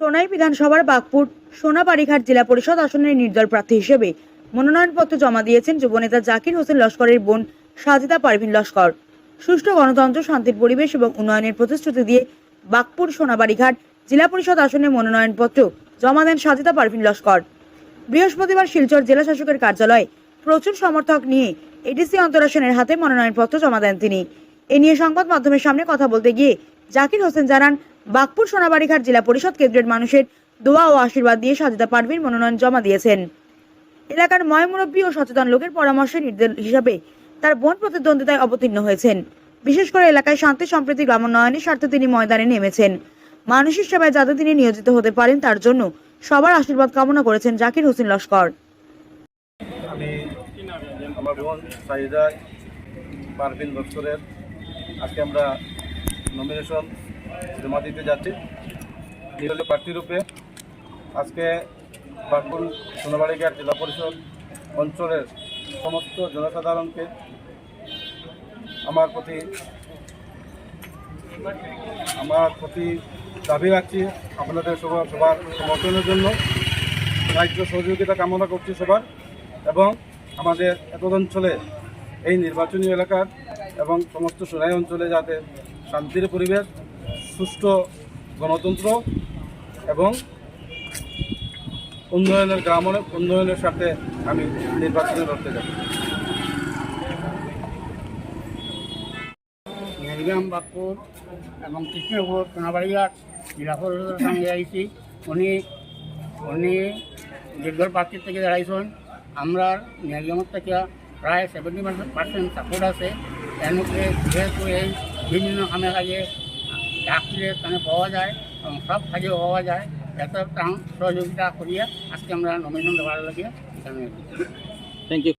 সোনাই বিধানসভার বাগপুর সোনাবাড়িঘাট জেলা পরিষদ আসনের নির্দল প্রার্থী হিসেবে মনোনয়নপত্র জমা দিয়েছেন যুবনেতা জাকির হোসেন লস্করের বোন সাজিদা পারভিন লস্কর। সুষ্ঠু গণতন্ত্র, শান্তির পরিবেশ এবং উন্নয়নের প্রতিশ্রুতি দিয়ে বাগপুর সোনাবাড়িঘাট জেলা পরিষদ আসনে মনোনয়নপত্র জমা দেন সাজিদা পারভিন লস্কর। বৃহস্পতিবার শিলচর জেলা শাসকের কার্যালয়ে প্রচুর সমর্থক নিয়ে এডিসি অন্তরাসনের হাতে মনোনয়নপত্র জমা দেন তিনি। এ নিয়ে সংবাদ মাধ্যমের সামনে কথা বলতে গিয়ে জাকির হোসেন জানান বাগপুর সোনাবাড়িঘাট জেলা পরিষদ কেন্দ্রের মানুষের দোয়া ও আশীর্বাদ দিয়ে সাজিদা পারভিন মনোনয়ন জমা দিয়েছেন। এলাকার ময়মুরব্বী ও সচেতন লোকের পরামর্শে নির্দেশ হিসাবে তার বোন প্রতিদ্বন্দ্বিতায় অবতীর্ণ হয়েছেন। বিশেষ করে এলাকায় শান্তি সম্প্রীতি গ্রামোন্নয়নের স্বার্থে তিনি ময়দানে নেমেছেন। মানুষের সেবায় যাতে তিনি নিয়োজিত হতে পারেন, তার জন্য সবার আশীর্বাদ কামনা করেছেন জাকির হোসেন লস্কর। আমি আমার বোন সাহিদা পারভিন লস্করের আজকে আমরা নমিনেশন জমা দিতে যাচ্ছি। নির্দলীয় প্রার্থী রূপে আজকে বাগপুর সোনাবাড়িঘাট জেলা পরিষদ অঞ্চলের সমস্ত জনসাধারণকে আমার প্রতি আমার প্রতি দাবি রাখছি। আপনাদের সবার সবার সমর্থনের জন্য রাজ্য সহযোগিতা কামনা করছি সবার এবং আমাদের এতদ অঞ্চলে এই নির্বাচনী এলাকার এবং সমস্ত সোনাই অঞ্চলে যাতে শান্তির পরিবেশ সুষ্ঠু গণতন্ত্র এবং উন্নয়নের গ্রাম উন্নয়নের সাথে আমি নির্বাচনে লড়তে যাব। মেলগ্রাম বাগপুর এবং কৃষ্ণপুর সোনাবাড়িঘাট জেলা সঙ্গে আইছি। উনি উনি দীর্ঘ প্রার্থীর থেকে দাঁড়াইছেন। আমরা মেলগ্রামের থেকে প্রায় সেভেন্টি পার্সেন্ট সাপোর্ট আছে। মধ্যে যেহেতু এই বিভিন্ন কামে কাজে চাকরি এখানে পাওয়া যায়, এবং সব কাজেও পাওয়া যায়। এত সহযোগিতা করিয়া আজকে আমরা নমিনেশন দেওয়ার লাগে থ্যাংক ইউ